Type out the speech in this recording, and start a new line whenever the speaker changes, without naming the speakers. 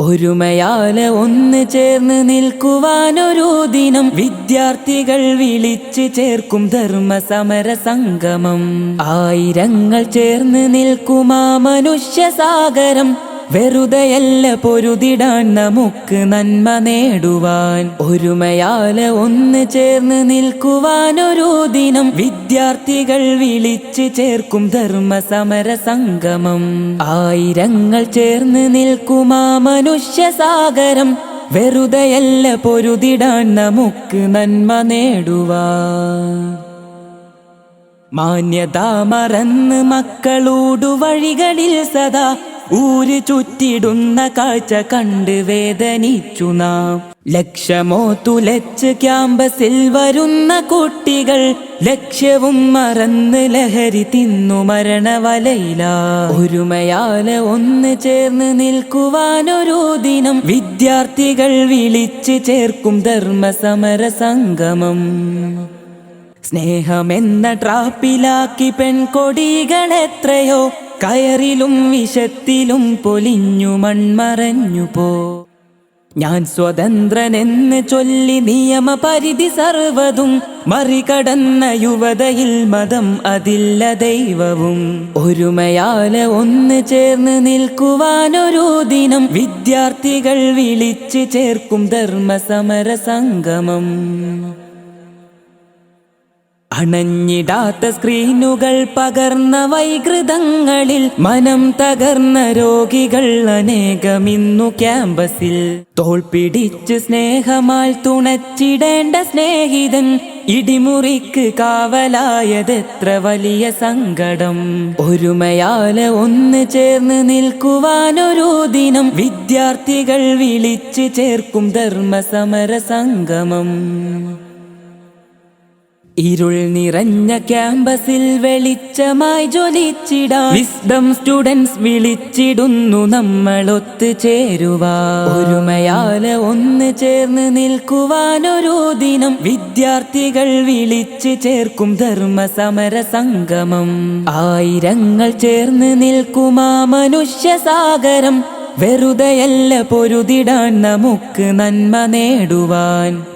ഒരുമയാൽ ഒന്ന് ചേർന്ന് നിൽക്കുവാനൊരു ദിനം. വിദ്യാർത്ഥികൾ വിളിച്ച് ചേർക്കും ധർമ്മ സമര സംഗമം. ആയിരങ്ങൾ ചേർന്ന് നിൽക്കുമാ മനുഷ്യ സാഗരം വെറുതെയല്ല പൊരുതിടാൻ നമുക്ക് നന്മ നേടുവാൻ. ഒരുമയാൽ ഒന്ന് ചേർന്ന് നിൽക്കുവാൻ ഒരു ദിനം. വിദ്യാർത്ഥികൾ വിളിച്ച് ചേർക്കും ധർമ്മ സമര സംഗമം. ആയിരങ്ങൾ ചേർന്ന് നിൽക്കുമാ മനുഷ്യ സാഗരം. വെറുതെയല്ല പൊരുതിടാൻ നമുക്ക് നന്മ നേടുവാൻ. മാന്യത മറന്ന് മക്കളോടു വഴികളിൽ സദാ ഊര് ചുറ്റിടുന്ന കാഴ്ച കണ്ട് വേദനിച്ചു നാം. ലക്ഷ്യമോ തുലച്ച് ക്യാമ്പസിൽ വരുന്ന കുട്ടികൾ ലക്ഷ്യവും മറന്ന് ലഹരി തിന്നു മരണവലയില. ഒരുമയാല ഒന്ന് ചേർന്ന് നിൽക്കുവാനൊരു ദിനം വിദ്യാർത്ഥികൾ വിളിച്ച് ചേർക്കും ധർമ്മ സമര സംഗമം. സ്നേഹമെന്ന ട്രാപ്പിലാക്കി പെൺകൊടികൾ എത്രയോ കയറിലും വിഷത്തിലും പൊലിഞ്ഞു മൺമറഞ്ഞു പോ. ഞാൻ സ്വതന്ത്രനെന്ന് ചൊല്ലി നിയമപരിധി സർവതും മറികടന്ന യുവതയിൽ മതം അതില്ല ദൈവവും. ഒരുമയാല ഒന്ന് ചേർന്ന് നിൽക്കുവാനൊരു ദിനം വിദ്യാർത്ഥികൾ വിളിച്ചു ചേർക്കും ധർമ്മസമര സംഗമം അണഞ്ഞിടാത്ത സ്ക്രീനുകൾ പകർന്ന വൈകൃതങ്ങളിൽ മനം തകർന്ന രോഗികൾ അനേകമിന്നു ക്യാമ്പസിൽ. തോൾപിടിച്ച് സ്നേഹമാൽ തുണച്ചിടേണ്ട സ്നേഹിതൻ ഇടിമുറിക്ക് കാവലായതെത്ര വലിയ സങ്കടം. ഒരുമയാൽ ഒന്ന് ചേർന്ന് നിൽക്കുവാനൊരു ദിനം വിദ്യാർത്ഥികൾ വിളിച്ചു ചേർക്കും ധർമ്മ സമര സംഗമം. ഇരുൾ നിറഞ്ഞ ക്യാമ്പസിൽ വെളിച്ചമായി ജ്വലിച്ചിടാം വിസ്ഡം സ്റ്റുഡൻസ് വിളിച്ചിടുന്നു നമ്മൾ ഒത്തുചേരുവാ ഒരുമയാൽ ഒന്ന് ചേർന്ന് നിൽക്കുവാനൊരു ദിനം. വിദ്യാർത്ഥികൾ വിളിച്ച് ചേർക്കും ധർമ്മ സമര സംഗമം. ആയിരങ്ങൾ ചേർന്ന് നിൽക്കുമാ മനുഷ്യ സാഗരം. വെറുതെയല്ല പൊരുതിടാൻ നമുക്ക് നന്മ നേടുവാൻ.